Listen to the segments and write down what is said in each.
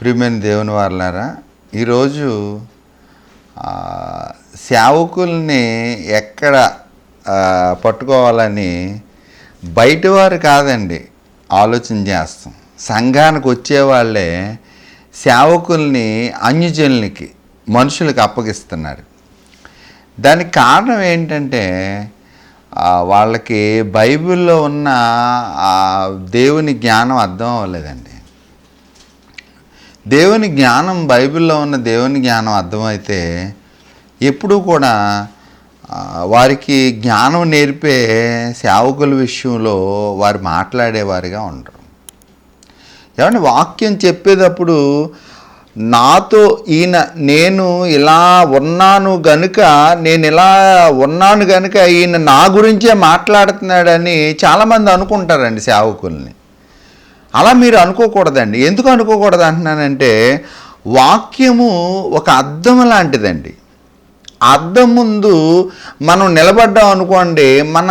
ప్రియమైన దేవుని వారులారా ఈరోజు సేవకుల్ని ఎక్కడ పట్టుకోవాలని బయటవారు కాదండి ఆలోచన చేస్తాం. సంఘానికి వచ్చేవాళ్ళే సేవకుల్ని అన్యజనులకి మనుషులకు అప్పగిస్తున్నారు. దానికి కారణం ఏంటంటే వాళ్ళకి బైబిల్లో ఉన్న దేవుని జ్ఞానం అర్థం అవ్వలేదండి. దేవుని జ్ఞానం బైబిల్లో ఉన్న దేవుని జ్ఞానం అర్థమైతే ఎప్పుడూ కూడా వారికి జ్ఞానం నేర్పే సేవకుల విషయంలో వారు మాట్లాడేవారిగా ఉండరు. ఏమంటే వాక్యం చెప్పేటప్పుడు నాతో ఈయన నేను ఇలా ఉన్నాను గనుక నేను ఇలా ఉన్నాను గనుక ఈయన నా గురించే మాట్లాడుతున్నాడని చాలామంది అనుకుంటారండి సేవకుల్ని. అలా మీరు అనుకోకూడదండి. ఎందుకు అనుకోకూడదు అంటున్నానంటే వాక్యము ఒక అద్దం లాంటిదండి. అర్థం అద్దం ముందు మనం నిలబడ్డాం అనుకోండి మన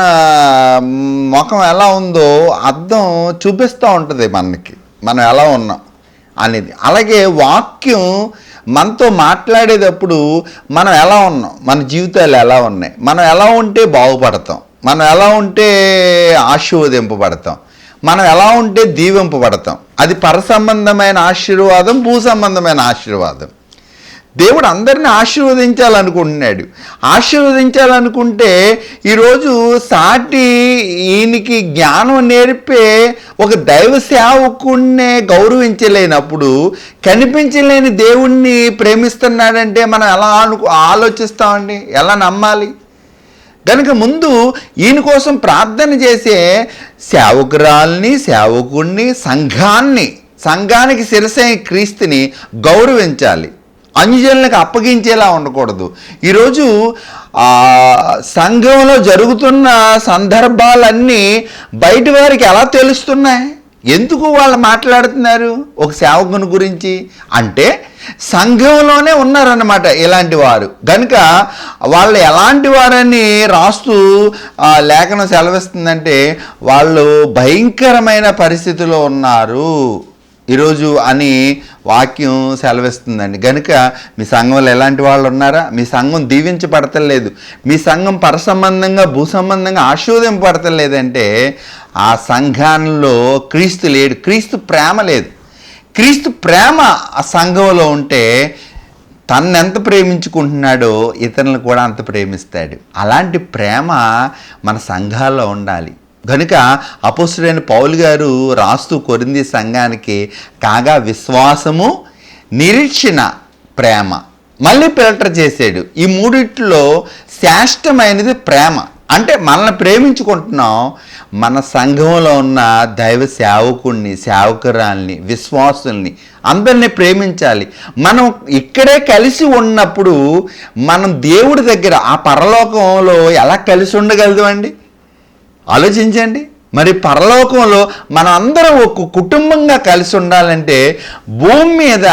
ముఖం ఎలా ఉందో అద్దం చూపిస్తూ ఉంటుంది మనకి. మనం ఎలా ఉన్నాం అనేది. అలాగే వాక్యం మనతో మాట్లాడేటప్పుడు మనం ఎలా ఉన్నాం? మన జీవితాలు ఎలా ఉన్నాయి? మనం ఎలా ఉంటే బాగుపడతాం? మనం ఎలా ఉంటే ఆశీర్వదింపబడతాం? మనం ఎలా ఉంటే దీవింపబడతాం అది పర సంబంధమైన ఆశీర్వాదం భూ సంబంధమైన ఆశీర్వాదం. దేవుడు అందరిని ఆశీర్వదించాలనుకుంటున్నాడు. ఆశీర్వదించాలనుకుంటే ఈరోజు సాటి ఈయనకి జ్ఞానం నేర్పే ఒక దైవ సేవకుణ్ణే గౌరవించలేనప్పుడు కనిపించలేని దేవుణ్ణి ప్రేమిస్తున్నాడంటే మనం ఎలా అనుకు ఆలోచిస్తామండి? ఎలా నమ్మాలి? కనుక ముందు ఈయన కోసం ప్రార్థన చేసే సేవకురాల్ని సేవకుణ్ణి సంఘాన్ని సంఘానికి శిరసైన క్రీస్తుని గౌరవించాలి. అన్యజనులకు అప్పగించేలా ఉండకూడదు. ఈరోజు సంఘంలో జరుగుతున్న సందర్భాలన్నీ బయట వారికి ఎలా తెలుస్తున్నాయి? ఎందుకు వాళ్ళు మాట్లాడుతున్నారు? ఒక సేవకుని గురించి. అంటే సంఘంలోనే ఉన్నారన్నమాట ఇలాంటి వారు. కనుక వాళ్ళు ఎలాంటి వారని రాస్తూ లేఖనం సెలవిస్తుందంటే వాళ్ళు భయంకరమైన పరిస్థితిలో ఉన్నారు. ఈరోజు అని వాక్యం సెలవిస్తుందండి. కనుక మీ సంఘంలో ఎలాంటి వాళ్ళు ఉన్నారా? మీ సంఘం దీవించబడతలేదు మీ సంఘం పరసంబంధంగా భూ సంబంధంగా ఆశీర్వదింపబడతలేదంటే ఆ సంఘంలో క్రీస్తు లేడు. క్రీస్తు ప్రేమ లేదు. క్రీస్తు ప్రేమ ఆ సంఘంలో ఉంటే తను ఎంత ప్రేమించుకుంటున్నాడో ఇతరులను కూడా అంత ప్రేమిస్తాడు. అలాంటి ప్రేమ మన సంఘాల్లో ఉండాలి. కనుక అపోసుడైన పౌలు గారు రాస్తూ కొరింది సంఘానికి కాగా విశ్వాసము నిరీక్షణ ప్రేమ. మళ్ళీ ఫిల్టర్ చేసాడు. ఈ మూడిట్లో శ్రేష్టమైనది ప్రేమ. అంటే మనల్ని ప్రేమించుకుంటున్నాం మన సంఘంలో ఉన్న దైవ సేవకుణ్ణి సేవకురాల్ని విశ్వాసుల్ని అందరినీ ప్రేమించాలి. మనం ఇక్కడే కలిసి ఉన్నప్పుడు మనం దేవుడి దగ్గర ఆ పరలోకంలో ఎలా కలిసి ఉండగలదు ఆలోచించండి. మరి పరలోకంలో మనందరం ఒక కుటుంబంగా కలిసి ఉండాలంటే భూమి మీద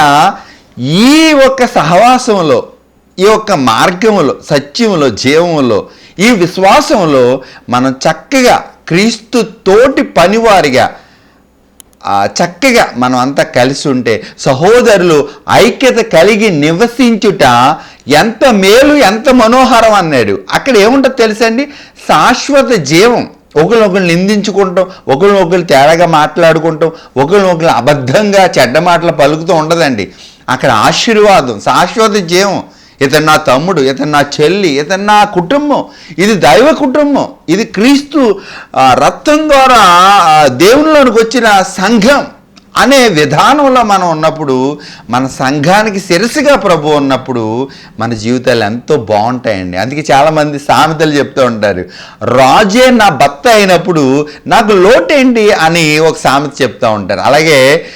ఈ ఒక్క సహవాసంలో ఈ ఒక్క మార్గంలో సత్యంలో జీవంలో ఈ విశ్వాసంలో మనం చక్కగా క్రీస్తు తోటి పనివారిగా చక్కగా మనం అంతా కలిసి ఉంటే సహోదరులు ఐక్యత కలిగి నివసించుట ఎంత మేలు ఎంత మనోహరం అన్నాడు. అక్కడ ఏముంటుందో తెలుసండి శాశ్వత జీవం. ఒకరినొకరు నిందించుకుంటాం ఒకరినొకరు తేడాగా మాట్లాడుకుంటాం ఒకరినొకరు అబద్ధంగా చెడ్డ మాటలు పలుకుతూ ఉండదండి. అక్కడ ఆశీర్వాదం శాశ్వత జీవం ఇతను నా తమ్ముడు ఇతను నా చెల్లి ఇతను నా కుటుంబం. ఇది దైవ కుటుంబం. ఇది క్రీస్తు రక్తం ద్వారా దేవునిలోనికి వచ్చిన సంఘం. అనే విధానంలో మనం ఉన్నప్పుడు మన సంఘానికి శిరసుగా ప్రభు ఉన్నప్పుడు మన జీవితాలు ఎంతో బాగుంటాయండి. అందుకే చాలామంది సామెతలు చెప్తూ ఉంటారు రాజే నా భర్త అయినప్పుడు నాకు లోటేంటి? అని ఒక సామెత చెప్తూ ఉంటారు. అలాగే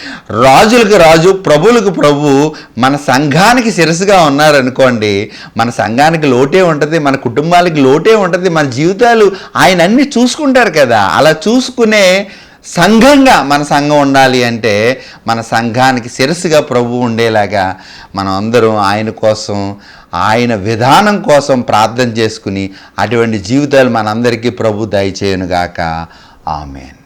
రాజులకు రాజు ప్రభులకు ప్రభు మన సంఘానికి శిరసుగా ఉన్నారనుకోండి మన సంఘానికి లోటే ఉంటుంది మన కుటుంబాలకి లోటే ఉంటుంది మన జీవితాలు ఆయన అన్ని చూసుకుంటారు కదా. అలా చూసుకునే సంఘంగా మన సంఘం ఉండాలి అంటే మన సంఘానికి శిరస్సుగా ప్రభు ఉండేలాగా మనం అందరం ఆయన కోసం ఆయన విధానం కోసం ప్రార్థన చేసుకుని అటువంటి జీవితాలు మనందరికీ ప్రభు దయచేయనుగాక. ఆమెన్.